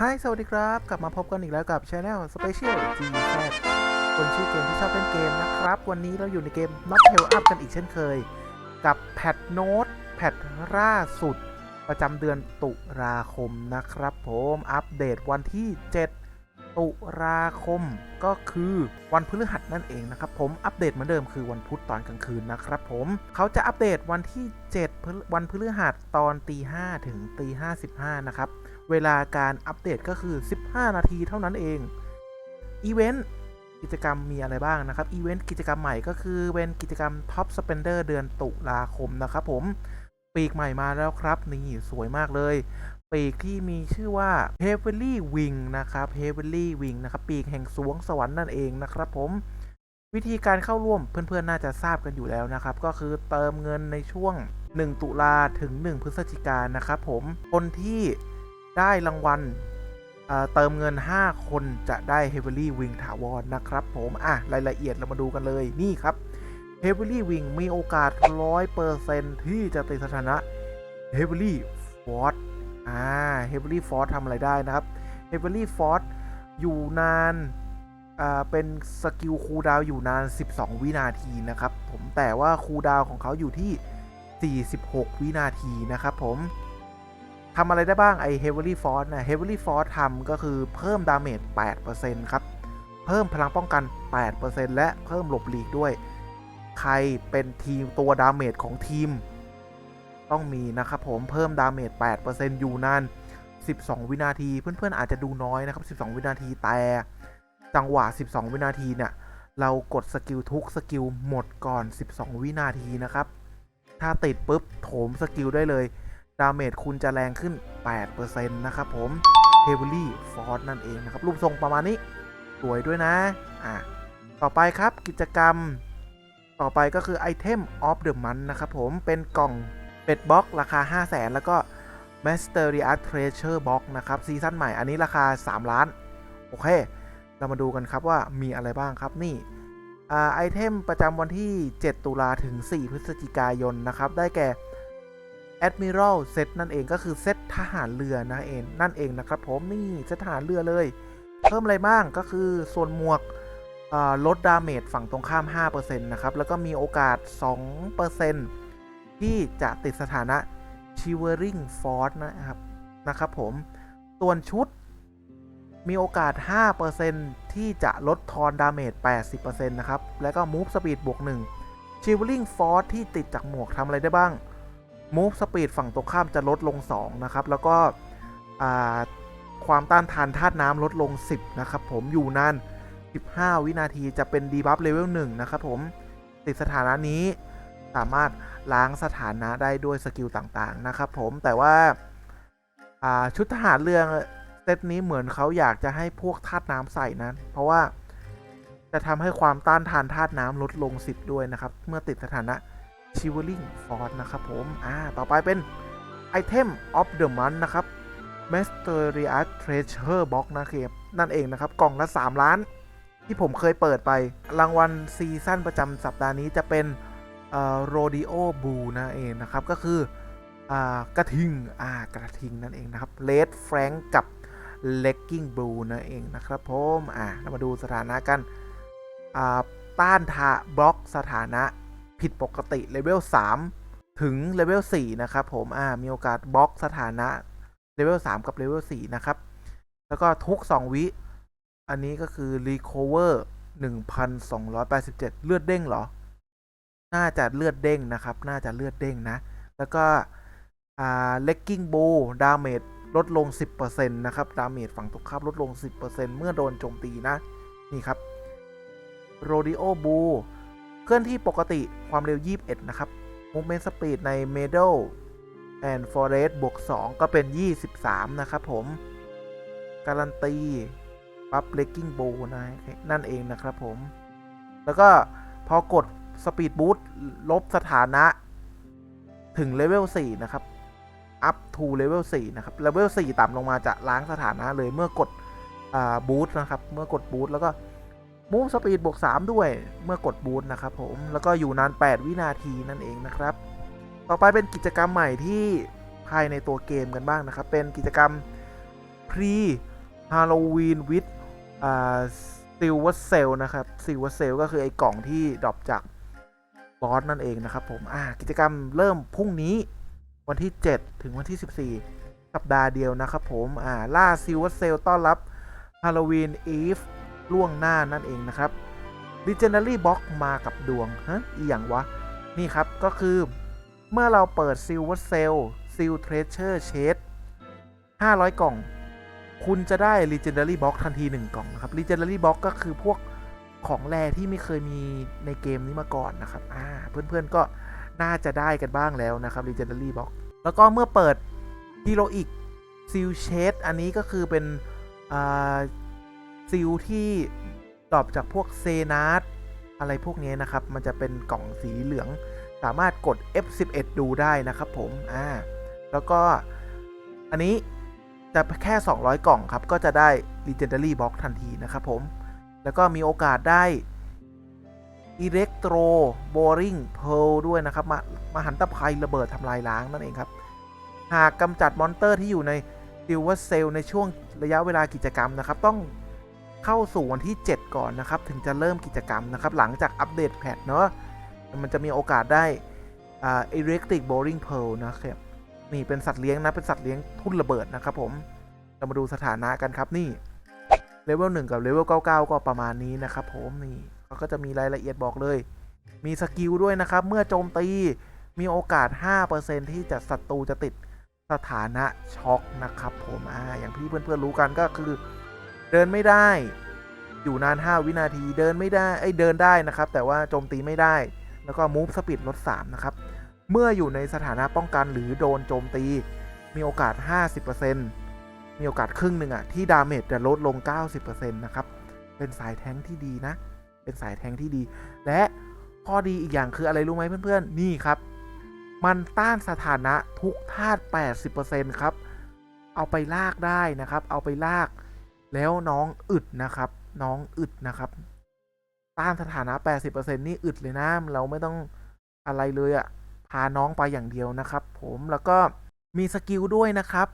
ฮายสวัสดีครับ กลับมาพบกันอีกแล้วกับ Channel Special GZ คนชื่อเกมที่ชอบเล่นเกมนะครับ วันนี้เราอยู่ในเกม Not Tail Up กันอีกเช่นเคย กับแพทโน้ตแพทล่าสุด ประจำเดือนตุลาคมนะครับผม อัปเดตวันที่ 7 ตุลาคม ก็คือวันพฤหัสนั่นเองนะครับผม อัปเดตเหมือนเดิมคือวันพุธตอนกลางคืนนะครับผม เขาจะอัปเดตวันที่ 7 วันพฤหัสตอนตี5ถึงตี55นะครับ เวลาการอัปเดตก็คือ 15 นาทีเท่านั้นเอง อีเวนต์กิจกรรมมีอะไรบ้างนะครับ อีเวนต์กิจกรรมใหม่ก็คือเป็นกิจกรรม Top Spender เดือนตุลาคมนะครับผม ปีกใหม่มาแล้วครับ นี่สวยมากเลย ปีกที่มีชื่อว่า Heavenly Wing นะครับ Heavenly Wing นะครับปีกแห่งสวงสวรรค์นั่นเองนะครับผมวิธีการเข้าร่วมเพื่อนๆ น่าจะทราบกันอยู่แล้วนะครับ ก็คือเติมเงินในช่วง 1 ตุลาถึง 1 พฤศจิกายนนะครับผมคนที่ ได้รางวัลเเติมเงิน 5 คนจะได้ Heavily Wing ถาวรนะครับผม อะ รายละเอียดเรามาดูกันเลยนี่ครับ Heavily Wing มีโอกาส 100%ที่จะติดสถานะ Heavily Force อ่า Heavily Force ทำอะไรได้นะครับ Heavily Force อยู่นานอ่าเป็นสกิลคูลดาวอยู่นาน 12 วินาทีนะครับผมแต่ว่าคูลดาวของเขาอยู่ที่ 46 วินาทีนะครับผม ทำอะไรได้บ้างไอ้ Heavily Force นะ Heavily Force ทำก็คือเพิ่มดาเมจ 8%ครับ เพิ่มพลังป้องกัน 8%และเพิ่มหลบหลีกด้วย ใครเป็นทีมตัวดาเมจของทีม ต้องมีนะครับผมเพิ่มดาเมจ 8%อยู่นาน 12 วินาที เพื่อนๆอาจจะดูน้อยนะครับ 12 วินาทีแต่ จังหวะ 12 วินาทีเนี่ยเรากดสกิลทุกสกิลหมดก่อน 12 วินาทีนะครับ ถ้าติดปุ๊บโถมสกิลได้เลย ดาเมจคุณจะแรงขึ้น 8%นะครับผม Heavily Force นั่นเองนะครับ รูปทรงประมาณนี้ สวยด้วยนะ อะ ต่อไปครับกิจกรรม ต่อไปก็คือ Item of the Month นะครับผม เป็นกล่องเป็ดบ็อกราคา 5 0 0แสนแล้วก็ Mysterious Treasure Box นะครับ ซีซั่นใหม่อันนี้ราคา 3 ล้าน โอเค เรามาดูกันครับว่ามีอะไรบ้างครับนี่อ่าไอเทมประจำวันที่ 7 ตุลาถึง 4 พฤศจิกายนนะครับ ได้แก่ Admiral Set นั่นเองก็คือเซตทหารเรือนะเองนั่นเองนะครับผมนี่เซตทหารเรือเลย เพิ่มอะไรบ้างก็คือส่วนหมวกลดดาเมจฝั่งตรงข้าม 5%นะครับ แล้วก็มีโอกาส 2%ที่จะติดสถานะ Shivering Force นะครับนะครับผมส่วนชุดมีโอกาส 5%ที่จะลดทอนดาเมจ 80%นะครับ แล้วก็ Move Speed บวก 1 Shivering Force ที่ติดจากหมวกทำอะไรได้บ้าง Move Speed ฝั่งตรงข้ามจะลดลง 2 นะครับ แล้วก็ความต้านทานธาตุน้ำลดลง 10 นะครับผมอยู่นาน 15 วินาทีจะเป็นดีบัฟเลเวล1นะครับผมติดสถานะนี้สามารถล้างสถานะได้ด้วยสกิลต่างๆ นะครับผมแต่ว่าอ่าชุดทหารเรือเซตนี้เหมือนเขาอยากจะให้พวกธาตุน้ำใส่นะเพราะว่าจะทำให้ความต้านทานธาตุน้ำลดลง 10 ด้วยนะครับ เมื่อติดสถานะ Shivering Force นะครับผม อ่า ต่อไปเป็น Item of the Month นนะครับ Mysterious Treasure Box นะครับนั่นเองนะครับ กล่องละ 3 ล้าน ที่ผมเคยเปิดไป รางวัลซีซั่นประจำสัปดาห์นี้จะเป็นเอ่อ Rodeo Blue นั่นเองนะครับ ก็คืออ่ากระทิงอ่ากระทิงนั่นเองนะครับ Red Frank กับ Legging Blue นั่นเองนะครับผม อ่าเรามาดูสถานะกัน อ่า ต้านทาบล็อกสถานะ ผิดปกติเลเวล3ถึงเลเวล4นะครับผมอ่ามีโอกาสบล็อกสถานะเลเวล3กับเลเวล4นะครับ แล้วก็ทุก 2 วิ อันนี้ก็คือ Recover 1,287 เลือดเด้งเหรอ น่าจะเลือดเด้งนะครับ น่าจะเลือดเด้งนะ แล้วก็อ่า Legging Bow ดาเมจลดลง 10%นะครับ ดาเมจฝั่งตรงข้ามลดลง 10%เมื่อโดนโจมตีนะ นี่ครับ Rodeo Blue เคลื่อนที่ปกติความเร็ว 21 นะครับ Movement Speed ใน Middle and Forest บวก 2 ก็เป็น 23 นะครับผม การันตีปั๊บ Breaking Bow นะนั่นเองนะครับผม แล้วก็พอกด Speed Boost ลบสถานะ ถึงเลเวล 4 นะครับ up to level 4 นะครับเลเวล4ต่ำลงมาจะล้างสถานะเลยเมื่อกดอ่าบูทนะครับ เมื่อกดบูทแล้วก็ มูฟสปีดบวก 3 ด้วยเมื่อกดบูทนะครับผม แล้วก็อยู่นาน 8 วินาทีนั่นเองนะครับ ต่อไปเป็นกิจกรรมใหม่ที่ภายในตัวเกมกันบ้างนะครับ เป็นกิจกรรม pre Halloween with อ่า Silver Cell นะครับ Silver Cell ก็คือไอ้กล่องที่ดรอปจากบอสนั่นเองนะครับผมอ่ากิจกรรมเริ่มพรุ่งนี้วันที่ 7 ถึงวันที่ 14 สัปดาห์เดียวนะครับผมอ่าล่า Silver Cell ต้อนรับ Halloween Eve ล่ว ล่วงหน้านั่นเองนะครับ Legendary Box มากับดวงฮะอีอย่างวะ นี่ครับก็คือเมื่อเราเปิด Silver Cell Seal Treasure Chest 500 กล่อง คุณจะได้ Legendary Box ทันที 1 กล่องนะครับ Legendary Box ก็คือพวกของแรที่ไม่เคยมีในเกมนี้มาก่อนนะครับอ่าเพื่อนๆก็น่าจะได้กันบ้างแล้วนะครับ Legendary Box แล้วก็เมื่อเปิด Heroic Seal Chest อันนี้ก็คือเป็นอ่า ซิลที่ตอบจากพวกเซนาร์อะไรพวกนี้นะครับ มันจะเป็นกล่องสีเหลือง สามารถกด F11 ดูได้นะครับผม อ่า แล้วก็อันนี้จะแค่ 200 กล่องครับ ก็จะได้ Legendary Box ทันทีนะครับผม แล้วก็มีโอกาสได้ Electro Boring Pearl ด้วยนะครับมามาหันตภัยระเบิดทำลายล้างนั่นเองครับ หากกำจัดมอนเตอร์ที่อยู่ใน Silver Cell ในช่วงระยะเวลากิจกรรมนะครับ ต้อง เข้าสู่วันที่ 7 ก่อนนะครับ ถึงจะเริ่มกิจกรรมนะครับ หลังจากอัปเดตแพทเนาะมันจะมีโอกาสได้อ่า Electric Boring Pearl นะครับนี่เป็นสัตว์เลี้ยงนะเป็นสัตว์เลี้ยงทุ่นระเบิดนะครับผมเรามาดูสถานะกันครับนี่เลเวล1กับเลเวล99 ก็ประมาณนี้นะครับผมนี่เขาก็จะมีรายละเอียดบอกเลย มีสกิลด้วยนะครับ เมื่อโจมตีมีโอกาส 5%ที่จะศัตรูจะติดสถานะช็อกนะครับผมอ่าอย่างที่เพื่อนๆรู้กันก็คือ เดินไม่ได้ อยู่นาน 5 วินาทีเดินไม่ได้ไอ้เดินได้นะครับ แต่ว่าโจมตีไม่ได้ แล้วก็ move speed ลด3นะครับ เมื่ออยู่ในสถานะป้องกันหรือโดนโจมตี มีโอกาส 50%มีโอกาสครึ่งหนึ่งอะที่ดาเมจจะลดลง 90%นะครับ เป็นสายแทงที่ดีนะ เป็นสายแทงที่ดี และข้อดีอีกอย่างคืออะไรรู้ไหมเพื่อนๆ นี่ครับ มันต้านสถานะทุกธาตุ80%ครับ เอาไปลากได้นะครับ เอาไปลาก แล้วน้องอึดนะครับ น้องอึดนะครับ ต้านสถานะ 80%นี่อึดเลยนะ เราไม่ต้องอะไรเลยอะพาน้องไปอย่างเดียวนะครับ ผมแล้วก็มีสกิลด้วยนะครับ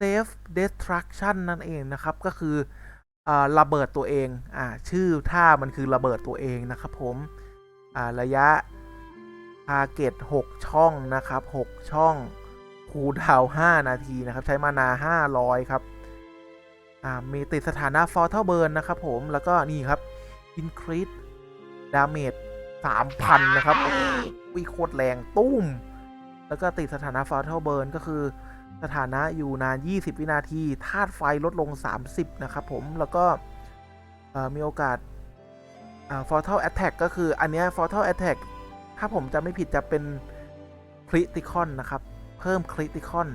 Safe Destruction นั่นเองนะครับ ก็คืออระเบิดตัวเองอ่าชื่อท่ามันคือระเบิดตัวเองนะครับ ผมอ่าระยะ Target 6ช่องนะครับ 6 ช่องคูดาว 5 นาทีนะครับ ใช้มานา 500 ครับ อ่ามีติดสถานะ Fatal Burn นะครับผมแล้วก็นี่ครับ Increase Damage 3,000 นะครับวิโคตรแรงตุ้ม แล้วก็ติดสถานะ Fatal Burn ก็คือสถานะอยู่นาน 20 วินาทีธาตุไฟลดลง 30 นะครับผมแล้วก็เอ่อมีโอกาสอ่า Fatal Attack ก็คืออันเนี้ย Fatal Attack ถ้าผมจะไม่ผิดจะเป็น Critical นะครับ เพิ่ม Critical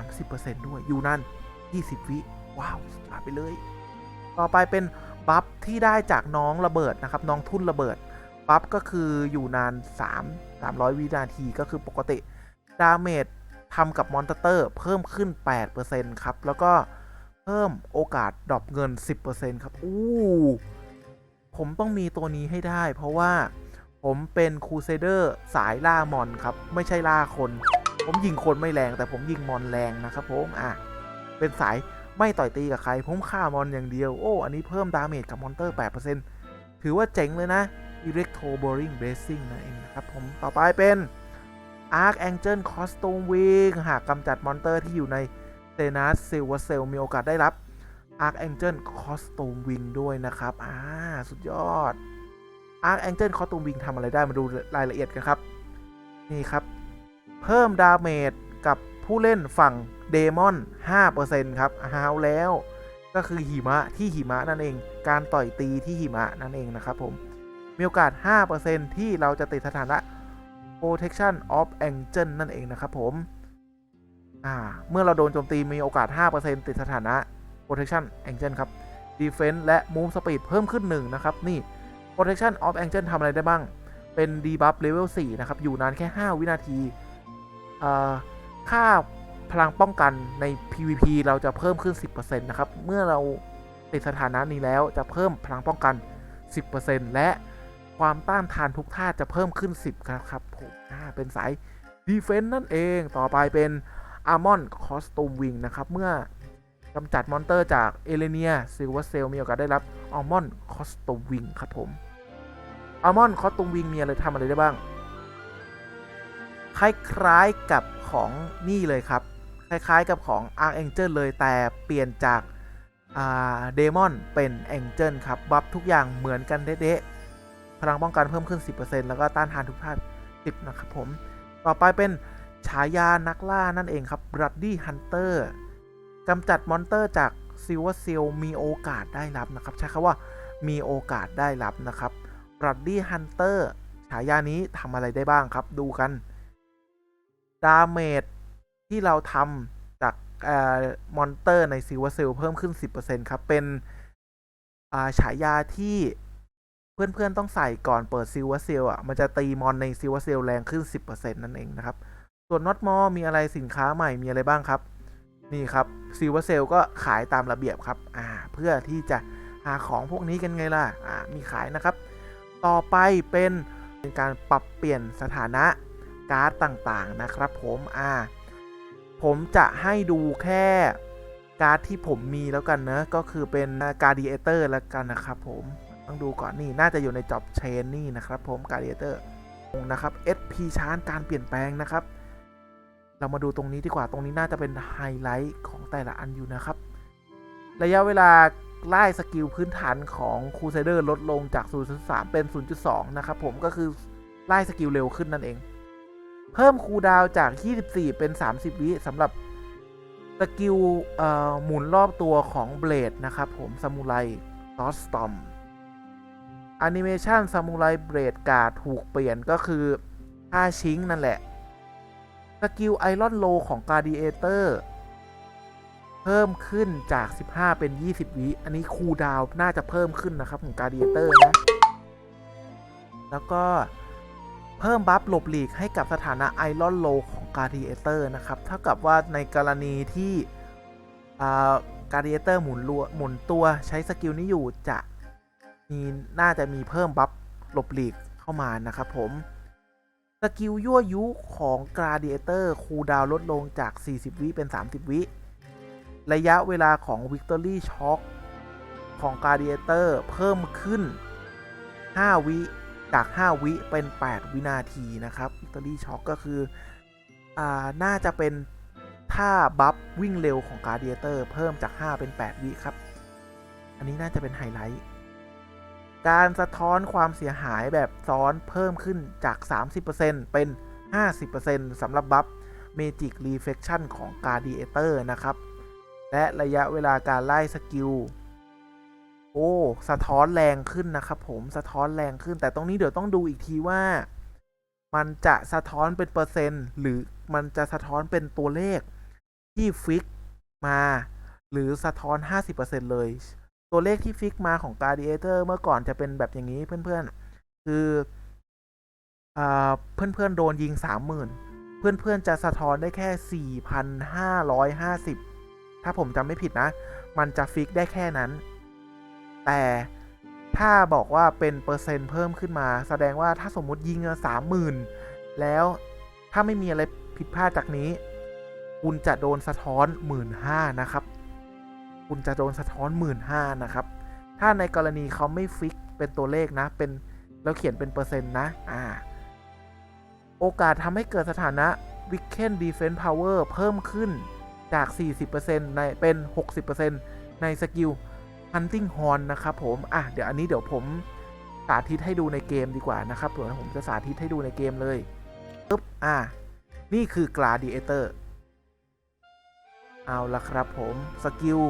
30%ด้วย อยู่นั่น 20 วิ ว้าวสุดยอดไปเลย ต่อไปเป็นบัฟที่ได้จากน้องระเบิดนะครับ น้องทุ่นระเบิด บัฟก็คืออยู่นาน 3 300 วินาทีก็คือปกติ ดาเมจทำกับมอนสเตอร์เพิ่มขึ้น 8%ครับ แล้วก็เพิ่มโอกาสดรอปเงิน 10%ครับ อู้ผมต้องมีตัวนี้ให้ได้ เพราะว่าผมเป็นครูเซเดอร์สายล่ามอนครับ ไม่ใช่ล่าคน ผมยิงคนไม่แรงแต่ผมยิงมอนแรงนะครับผม อะ เป็นสาย ไม่ต่อยตีกับใครผมฆ่ามอนอย่างเดียว โอ้ อันนี้เพิ่มดาเมจกับมอนเตอร์ 8%ถือว่าเจ๋งเลยนะ Electro Boring Bracing นั่นเองนะครับผม ต่อไปเป็น Arc Angel Costume Wing หากกำจัดมอนเตอร์ที่อยู่ใน s e n a s Silver Cell มีโอกาสได้รับ Arc Angel Costume Wing ด้วยนะครับ อ่า สุดยอด Arc Angel Costume Wing ทำอะไรได้มาดูรายละเอียดกันครับ นี่ครับ เพิ่มดาเมจกับผู้เล่นฝั่ง เดมอน 5%ครับฮาวแล้ว ก็คือหิมะที่หิมะนั่นเอง การต่อยตีที่หิมะนั่นเองนะครับผม มีโอกาส 5%ที่เราจะติดสถานะ protection of angel นั่นเองนะครับผม อ่า เมื่อเราโดนโจมตีมีโอกาส 5%ติดสถานะ protection angel ครับ defense และ move speed เพิ่มขึ้น 1 นะครับ นี่ protection of angel ทำอะไรได้บ้าง เป็น debuff level 4 นะครับ อยู่นานแค่ 5 วินาที อ่า ค่า พลังป้องกันใน PVP เราจะเพิ่มขึ้น 10%นะครับ เมื่อเราติดสถานะนี้แล้วจะเพิ่มพลังป้องกัน 10%และความต้านทานทุกท่าจะเพิ่มขึ้น 10 ครับครับผมเป็นสาย Defense นั่นเอง ต่อไปเป็น Armon Costume Wing นะครับ เมื่อกำจัดมอนเตอร์จากเอเลเนียซิลเวอร์เซลมีโอกาสได้รับอัลมอนคอสตวิงครับผมอัลมอนคอสตวิงมีอะไรทำอะไรได้บ้าง คล้ายๆกับของนี่เลยครับ คล้ายๆกับของ Arc Angel เลยแต่เปลี่ยนจากเดมอนเป็น Angel ครับ บัฟทุกอย่างเหมือนกันเด๊ะๆพลังป้องกันเพิ่มขึ้น 10%แล้วก็ต้านทานทุกท่า10 นะครับผม ต่อไปเป็นฉายานักล่านั่นเองครับ Bloody Hunter กำจัดมอนเตอร์จาก Silver Seal มีโอกาสได้รับนะครับ ใช้คำว่ามีโอกาสได้รับนะครับ Bloody Hunter ฉายานี้ทำอะไรได้บ้างครับ ดูกัน ดาเมจ ที่เราทำจากมอนเตอร์ในซิลเวเซลเพิ่มขึ้น 10%ครับ เป็นฉายาที่เพื่อนๆต้องใส่ก่อนเปิดซิลเวเซลอะ มันจะตีมอนในซิลเวเซลแรงขึ้น 10%นั่นเองนะครับ ส่วนน็อตมอมีอะไรสินค้าใหม่มีอะไรบ้างครับ นี่ครับซิลเวเซลก็ขายตามระเบียบครับ อ่า เพื่อที่จะหาของพวกนี้กันไงล่ะ อ่า มีขายนะครับ ต่อไปเป็นเป็นการปรับเปลี่ยนสถานะการ์ดต่างๆนะครับผม อ่า ผมจะให้ดูแค่การ์ดที่ผมมีแล้วกันเนอะก็คือเป็นการ์ดีเอเตอร์แล้วกันนะครับผมต้องดูก่อนนี่น่าจะอยู่ในจ็อบเชนนี่นะครับผมการ์ดีเอเตอร์นะครับ SP ชาร์การเปลี่ยนแปลงนะครับ เรามาดูตรงนี้ดีกว่าตรงนี้น่าจะเป็นไฮไลท์ของแต่ละอันอยู่นะครับ ระยะเวลาไล่สกิลพื้นฐานของคูเซเดอร์ลดลงจาก 0.3 เป็น 0.2 นะครับผมก็คือไล่สกิลเร็วขึ้นนั่นเอง เพิ่มคูดาวจาก 24 เป็น 30 วิสำหรับสกิลหมุนรอบตัวของเบลดนะครับผมซามูไรซอสตอมแอนิเมชันซามูไรเบลดกาถูกเปลี่ยนก็คือท่าชิงนั่นแหละ สกิลไอรอนโลของการ์ดิเอเตอร์เพิ่มขึ้นจาก 15 เป็น 20 วิ อันนี้คูดาวน์น่าจะเพิ่มขึ้นนะครับ ของการ์ดิเอเตอร์นะ แล้วก็ เพิ่มบัฟหลบหลีกให้กับสถานะไอรอนโลของการ์ดิเอเตอร์นะครับ เท่ากับว่าในกรณีที่การ์ดิเอเตอร์หมุนรัวหมุนตัวใช้สกิลนี้อยู่จะมีน่าจะมีเพิ่มบัฟหลบหลีกเข้ามานะครับผมสกิลยั่วยุของกราเดียเตอร์คูดาวลดลงจาก 40 วิเป็น 30 วิ ระยะเวลาของ Victory Shock ของกราเดียเตอร์เพิ่มขึ้น 5 วิ จาก 5 วิเป็น 8 วินาทีนะครับ Victory Shock ก็คืออ่าน่าจะเป็นท่าบัฟวิ่งเร็วของกราเดียเตอร์เพิ่มจาก 5 เป็น 8 วิครับ อันนี้น่าจะเป็นไฮไลท์ การสะท้อนความเสียหายแบบซ้อนเพิ่มขึ้นจาก 30%เป็น 50%สำหรับบัฟ Magic Reflection ของ Gladiator นะครับ และระยะเวลาการไล่สกิล โอ้สะท้อนแรงขึ้นนะครับผมสะท้อนแรงขึ้น แต่ตรงนี้เดี๋ยวต้องดูอีกทีว่า มันจะสะท้อนเป็นเปอร์เซ็นต์หรือมันจะสะท้อนเป็นตัวเลขที่ฟิกมา หรือสะท้อน 50%เลย ตัวเลขที่ฟิกมาของ Gladiator เมื่อก่อนจะเป็นแบบอย่างนี้เพื่อนๆ คืออเพื่อนๆ โดนยิง 30,000 เพื่อนๆ จะสะท้อนได้แค่ 4,550 ถ้าผมจำไม่ผิดนะ มันจะฟิกได้แค่นั้น แต่ถ้าบอกว่าเป็นเปอร์เซ็นต์เพิ่มขึ้นมา แสดงว่าถ้าสมมุติยิงสามหมื่นแล้วถ้าไม่มีอะไรผิดพลาดจากนี้ คุณจะโดนสะท้อนหมื่นห้านะครับ คุณจะโดนสะท้อนหมื่นห้านะครับ ถ้าในกรณีเขาไม่ฟิกเป็นตัวเลขนะ เป็นเราเขียนเป็นเปอร์เซ็นต์นะ อ่า โอกาสทำให้เกิดสถานะ Weekend Defense Power เพิ่มขึ้นจาก 40%ในเป็น 60%ในสกิล Hunting Horn นะครับผม อะ เดี๋ยวอันนี้เดี๋ยวผมสาธิตให้ดูในเกมดีกว่านะครับเดี๋ยวผมจะสาธิตให้ดูในเกมเลยปึ๊บ อะ นี่คือ Gladiator เอาละครับผมสกิล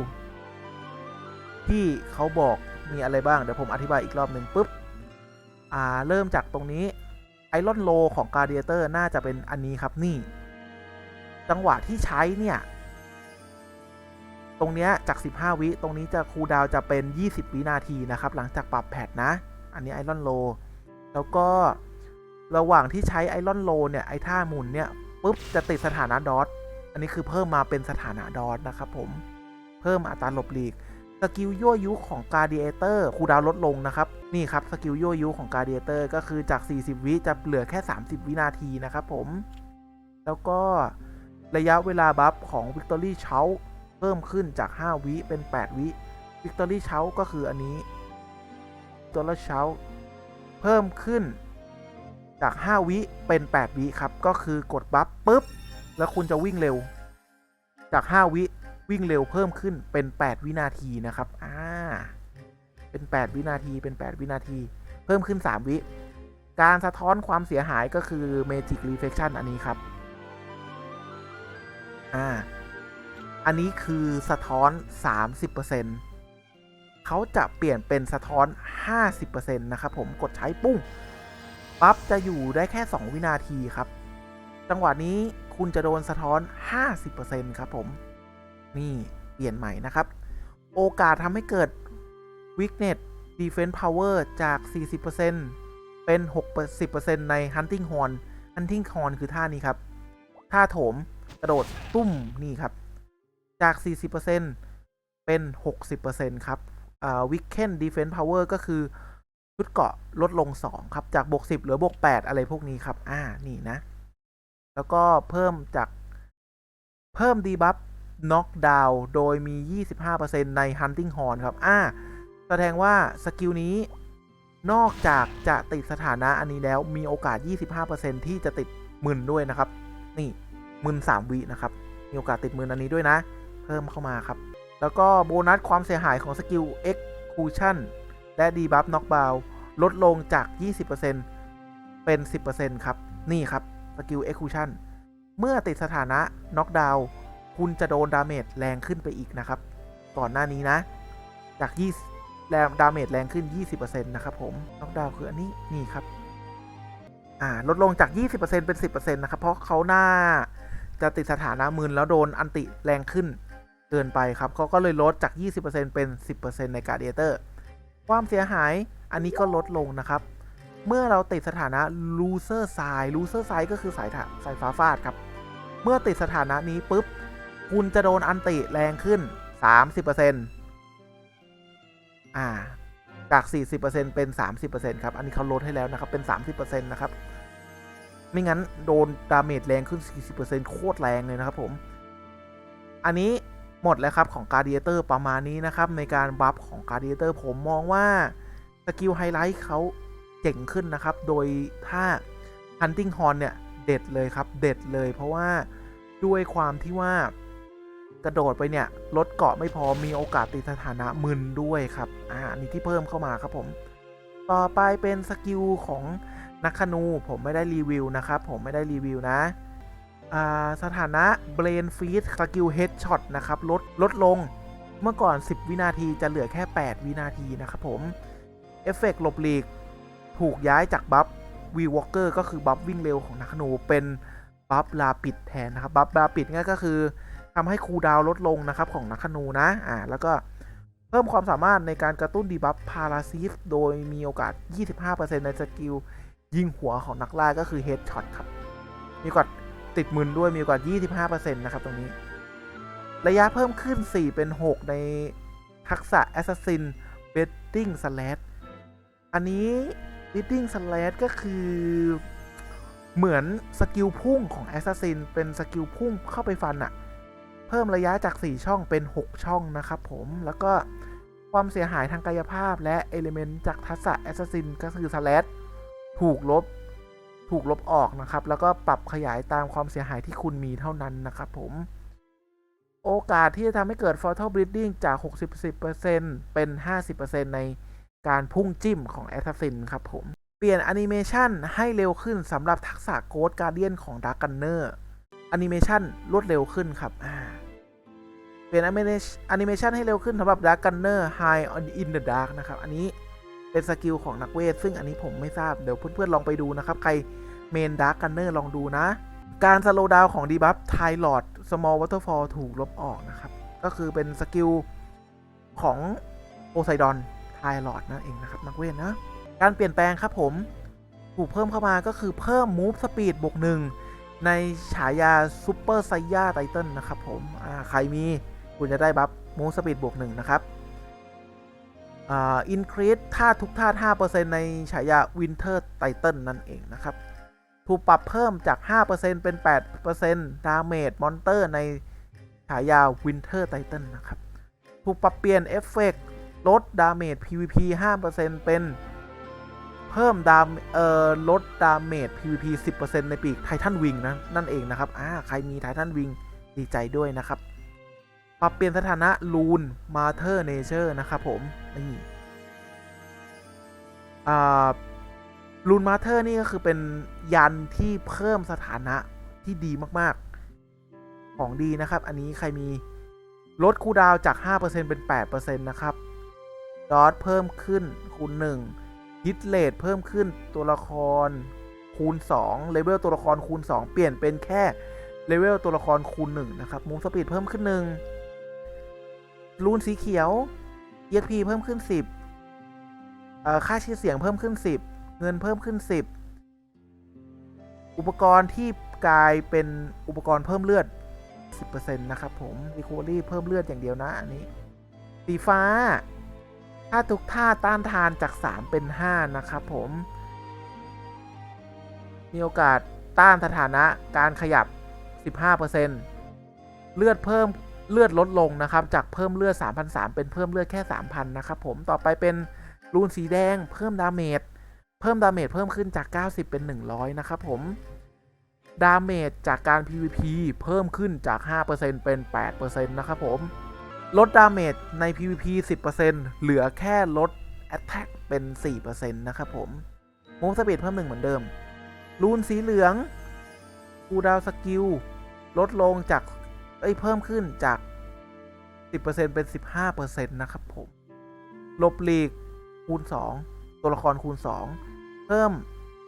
ที่เขาบอกมีอะไรบ้าง เดี๋ยวผมอธิบายอีกรอบหนึ่งปุ๊บ อ่า เริ่มจากตรงนี้ไอรอนโลของ g า a d i a t o r น่าจะเป็นอันนี้ครับนี่ จังหวะที่ใช้เนี่ย ตรงเนี้ยจาก 15 วิ ตรงนี้จะคูลดาวจะเป็น 20 วินาทีนะครับ หลังจากปรับแพทนะ อันนี้ไอรอนโล แล้วก็ระหว่างที่ใช้ไอรอนโลเนี่ย ไอท่าหมุนเนี่ยปุ๊บจะติดสถานะดอท อันนี้คือเพิ่มมาเป็นสถานะดอทนะครับผม เพิ่มอัตราหลบหลีก สกิลยั่วยุของ g า a d i a t o r คูดาวลดลงนะครับ นี่ครับสกิลยั่วยุของ g า a d i a t o r ก็คือจาก 40 วิจะเหลือแค่ 30 วินาทีนะครับผม แล้วก็ระยะเวลาบัฟของ Victory s h o u t เพิ่มขึ้นจาก 5 วิเป็น 8 วิ Victory Shout ก็คืออันนี้ Victory Shout เพิ่มขึ้นจาก 5 วิเป็น 8 วิครับ ก็คือกดบัฟปุ๊บ แล้วคุณจะวิ่งเร็ว จาก 5 วิวิ่งเร็วเพิ่มขึ้นเป็น 8 วินาทีนะครับ อ่า เป็น 8 วินาที เป็น 8 วินาที เพิ่มขึ้น 3 วิ การสะท้อนความเสียหายก็คือ Magic Reflection อันนี้ครับ อ่า อันนี้คือสะท้อน 30%เขาจะเปลี่ยนเป็นสะท้อน 50%นะครับผมกดใช้ปุ้งปั๊บจะอยู่ได้แค่ 2 วินาทีครับ จังหวะนี้คุณจะโดนสะท้อน 50%ครับผม นี่เปลี่ยนใหม่นะครับ โอกาสทำให้เกิด weakness defense power จาก 40%เป็น 60%ใน hunting horn hunting horn คือท่านี้ครับ ท่าโถมกระโดดตุ้มนี่ครับ จาก 40%เป็น 60%ครับอ่า weaken defense power ก็คือชุดเกาะลดลง 2 ครับ จากบวก 10 เหลือบวก 8 อะไรพวกนี้ครับ อ่า นี่นะ แล้วก็เพิ่มจากเพิ่มดีบัฟน็อกดาวโดยมี 25%ใน Hunting Horn ครับ อ่า แสดงว่า สกิลนี้ นอกจากจะติดสถานะอันนี้แล้วมีโอกาส 25%ที่จะติดมึนด้วยนะครับ นี่มึน3วินะครับ มีโอกาสติดมึนอันนี้ด้วยนะ พิ่มเข้ามาครับ แล้วก็โบนัสความเสียหายของสกิล Execution และ Debuff Knockdown ลดลงจาก 20%เป็น 10%ครับ นี่ครับสกิล Execution เมื่อติดสถานะ Knockdown คุณจะโดนดาเมจแรงขึ้นไปอีกนะครับ ก่อนหน้านี้นะ จาก20แรงดาเมจแรงขึ้น 20%นะครับผม Knockdown คืออันนี้นี่ครับอ่าลดลงจาก 20%เป็น 10%นะครับ เพราะเขาหน้าจะติดสถานะมืนแล้วโดนอันติแรงขึ้น เกินไปครับเขาก็เลยลดจาก 20%เป็น 10%ในการเดเตอร์ความเสียหายอันนี้ก็ลดลงนะครับ เมื่อเราติดสถานะ loser side loser side ก็คือสายสายฟ้าฟาดครับ เมื่อติดสถานะนี้ปุ๊บ คุณจะโดนอันติแรงขึ้น 30%อ่า จาก 40%เป็น 30%ครับ อันนี้เขาลดให้แล้วนะครับ เป็น 30%นะครับ ไม่งั้นโดนดาเมจแรงขึ้น 40%โคตรแรงเลยนะครับผม อันนี้ หมดแล้วครับของการ d เ a เตอร์ประมาณนี้นะครับ ในการบัฟของการ d เ a เตอร์ผมมองว่าสกิลไฮไลท์เขาเจ๋งขึ้นนะครับ โดยถ้า Hunting Horn เนี่ย เด็ดเลยครับ เด็ดเลย เพราะว่าด้วยความที่ว่ากระโดดไปเนี่ยลดเกาะไม่พอมีโอกาสติดสถานะมึนด้วยครับ อ่าอันนี้ที่เพิ่มเข้ามาครับผม ต่อไปเป็นสกิลของนักคนูผมไม่ได้รีวิวนะครับ ผมไม่ได้รีวิวนะ สถานะ Brain Feed สกิล Headshot นะครับลดลดลงเมื่อก่อน 10 วินาทีจะเหลือแค่ 8 วินาทีนะครับผมเอฟเฟกหลบหลีก ถูกย้ายจากบัฟวีวอลเกอร์ก็คือบัฟวิ่งเร็วของนักนูเป็นบัฟลาปิดแทนนะครับบัฟลาปิดนี่ยก็คือทำให้คูดาวลดลงนะครับของนักนูนะอ่าแล้วก็เพิ่มความสามารถในการกระตุ้นดีบัฟพาราซิสโดยมีโอกาส 25%ในสกิลยิงหัวของนักล่าก็คือเฮดช็อตครับ มีโอกาส ติดมืนด้วยมีโอกา25%นะครับตรงนี้ ระยะเพิ่มขึ้น 4 เป็น 6 ในทักษะ Assassin Betting Slash อันนี้ Betting Slash ก็คือเหมือนสกิลพุ่งของ Assassin เป็นสกิลพุ่งเข้าไปฟันอะเพิ่มระยะจาก 4 ช่องเป็น 6 ช่องนะครับผมแล้วก็ความเสียหายทางกายภาพและเอลิเมนต์จากทักษะ Assassin ก็คือ Slash ถูกลบ ถูกลบออกนะครับ แล้วก็ปรับขยายตามความเสียหายที่คุณมีเท่านั้นนะครับผมโอกาสที่จะทำให้เกิด Fatal Bleeding จาก 60%เป็น 50%ในการพุ่งจิ้มของ Assassin ครับผม เปลี่ยนแอนิเมชันให้เร็วขึ้นสำหรับทักษะ Ghost Guardian ของ Dark Gunner แอนิเมชันรวดเร็วขึ้นครับ เปลี่ยนแอนิเมชันให้เร็วขึ้นสำหรับ Dark Gunner High in the Dark นะครับ อันนี้เป็นสกิลของนักเวท ซึ่งอันนี้ผมไม่ทราบ เดี๋ยวเพื่อนๆลองไปดูนะครับ ใคร เมน Dark Gunner ลองดูนะ การสโลว์ดาวของดีบัฟไทลอด Small Waterfall ถูกลบออกนะครับ ก็คือเป็นสกิลของโ s ไซดอนไทลอดนั่นเองนะครับนักเวทนะ การเปลี่ยนแปลงครับผม ถูกเพิ่มเข้ามาก็คือเพิ่ม Move Speed บวกหนึ่งในฉายา Super s a i y a Titan นะครับผมใครมีคุณจะได้บัฟ Move Speed บวกหนึ่งนะครับอ่า Increase ท่าทุกท่า 5%ในฉายา Winter Titan นั่นเองนะครับ ถูกปรับเพิ่มจาก 5%เป็น 8%ดาเมจมอนเตอร์ในฉายา Winter Titan นะครับ ถูกปรับเปลี่ยนเอฟเฟกต์ลดดาเมจ PVP 5%เป็นเพิ่มดามเอ่อลดดาเมจ PVP 10%ในปีกไททันวิงนะ นั่นเองนะครับ อ่า ใครมีไททันวิงดีใจด้วยนะครับ ปรับเปลี่ยนสถานะลูนมาเธอร์เนเจอร์นะครับผม นี่ อ่า ลูนมาเธอร์นี่ก็คือเป็นยันที่เพิ่มสถานะที่ดีมากๆ ของดีนะครับ อันนี้ใครมีลดคูดาวน์จาก 5%เป็น 8%นะครับ ดอทเพิ่มขึ้นคูณ1ฮิตเลทเพิ่มขึ้นตัวละครคูณ2เลเวลตัวละครคูณ 2 เปลี่ยนเป็นแค่เลเวลตัวละครคูณ 1 นะครับมูฟสปีดเพิ่มขึ้น 1 รูนสีเขียว EXP เพิ่มขึ้น 10ค่าชื่อเสียงเพิ่มขึ้น 10 เงินเพิ่มขึ้น 10 อุปกรณ์ที่กลายเป็นอุปกรณ์เพิ่มเลือด 10%นะครับผม Recovery เพิ่มเลือดอย่างเดียวนะ อันนี้ สีฟ้าถ้าทุกท่าต้านทานจาก 3 เป็น 5 นะครับผม มีโอกาสต้านสถานะการขยับ 15%เลือดเพิ่มเลือดลดลงนะครับ จากเพิ่มเลือด3,300เป็นเพิ่มเลือดแค่ 3,000 นะครับผม ต่อไปเป็นรูนสีแดงเพิ่มดาเมจ เพิ่มดาเมจเพิ่มขึ้นจาก 90 เป็น 100 นะครับผม ดาเมจจากการ PVP เพิ่มขึ้นจาก 5%เป็น 8%นะครับผม ลดดาเมจใน PVP 10%เหลือแค่ลด Attack เป็น 4%นะครับผมมูฟสปีดเพิ่มหนึ่งเหมือนเดิม รูนสีเหลืองคูดาวสกิลลดลงจาก เอ้ย เพิ่มขึ้นจาก 10%เป็น 15%นะครับผม ลบลีกคูณ 2 ตัวละครคูณ 2 เพิ่ม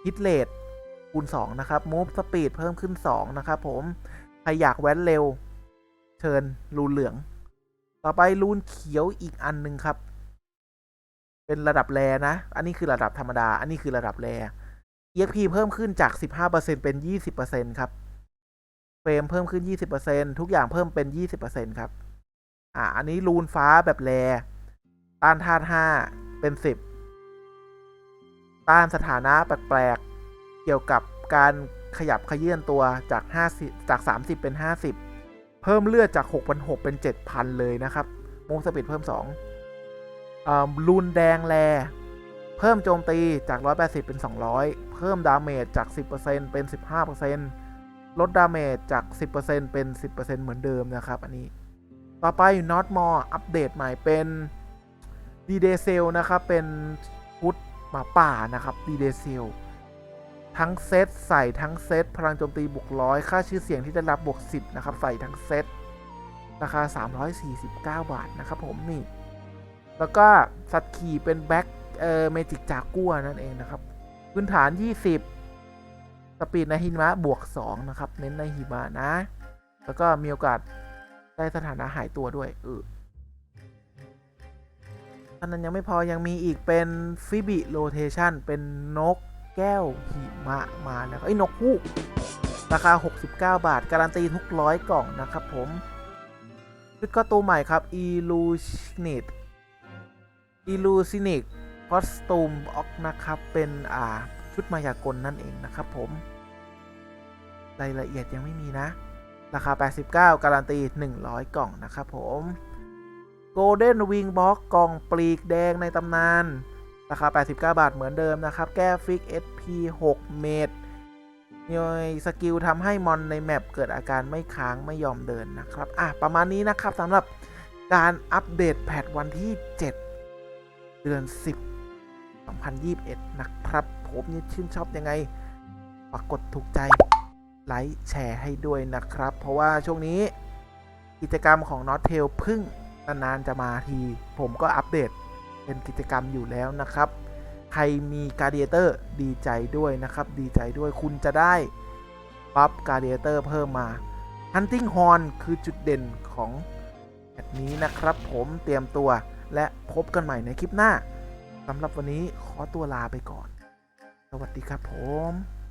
ฮิตเลทคูณ 2 นะครับมูฟสปีดเพิ่มขึ้น 2 นะครับผม ใคร อยากแว้นเร็ว เชิญรูนเหลือง ต่อไปรูนเขียวอีกอันหนึ่งครับ เป็นระดับแรนะ อันนี้คือระดับธรรมดา อันนี้คือระดับแร EXP เพิ่มขึ้นจาก 15%เป็น 20%ครับ เฟรมเพิ่มขึ้น 20%ทุกอย่างเพิ่มเป็น 20%ครับ อ่า อันนี้รูนฟ้าแบบแรต้านธาตุ5เป็น 10 ต้านสถานะแปลกๆ เกี่ยวกับการขยับขยื่นตัวจาก 50 จาก 30 เป็น 50 เพิ่มเลือดจาก 6,600 เป็น 7,000 เลยนะครับมงสปีดเพิ่ม2อ่ารูนแดงแล เพิ่มโจมตีจาก 180 เป็น 200 เพิ่มดาเมจจาก 10%เป็น 15%ลดดาเมจจาก 10%เป็น 10%เหมือนเดิมนะครับ อันนี้ ต่อไป Not More อัปเดตใหม่เป็น d d s e l นะครับ เป็น หมาป่านะครับ d d s e l ทั้งเซตใส่ทั้งเซตพลังโจมตีบวกร้อยค่าชื่อเสียงที่ได้รับบวก10นะครับใส่ทั้งเซตราคา 349 บาทนะครับผมนี่แล้วก็สัตว์ขี่เป็นแบ็คเอ่อเมจิกจากกัวนั่นเองนะครับพื้นฐาน 20 สปีดในหิมะบวก 2 นะครับ เน้นในหิมะนะ แล้วก็มีโอกาสได้สถานะหายตัวด้วยเออ อันนั้นยังไม่พอยังมีอีกเป็นฟิบิโ o เทชันเป็นนกแก้วหิมะมาแล้วไอ้นกฮูกราคา 69 บาท การันตีทุกร้อยกล่องนะครับผมชุดก็ตัวใหม่ครับ Illusionate Illusionic Costume Ox นะครับ เป็นอ่าชุดมายากลนั่นเองนะครับผม รายละเอียดยังไม่มีนะ ราคา 89 การันตี 100 กล่องนะครับผม Golden Wing Box กกล่องปลีกแดงในตำนาน ราคา 89 บาทเหมือนเดิมนะครับ แก้ฟิก SP 6 เมตรมีสกิลทำให้มอนในแมปเกิดอาการไม่ค้างไม่ยอมเดินนะครับ อะ ประมาณนี้นะครับสำหรับการอัปเดตแพทวันที่ 7 เดือน 10 2021 นะครับ ผมนี่ชื่นชอบยังไงฝากกดถูกใจ ไลค์ แชร์ให้ด้วยนะครับ เพราะว่าช่วงนี้กิจกรรมของ n o t t a i l พึ่ง นานๆจะมาทีผมก็อัปเดตเป็นกิจกรรมอยู่แล้วนะครับ ใครมีการเดียเตอร์ดีใจด้วยนะครับ ดีใจด้วยคุณจะได้ปั๊บการเดียเตอร์เพิ่มมา Hunting Horn คือจุดเด่นของแบบนี้นะครับ ผมเตรียมตัวและพบกันใหม่ในคลิปหน้าสำหรับวันนี้ขอตัวลาไปก่อน สวัสดีครับผม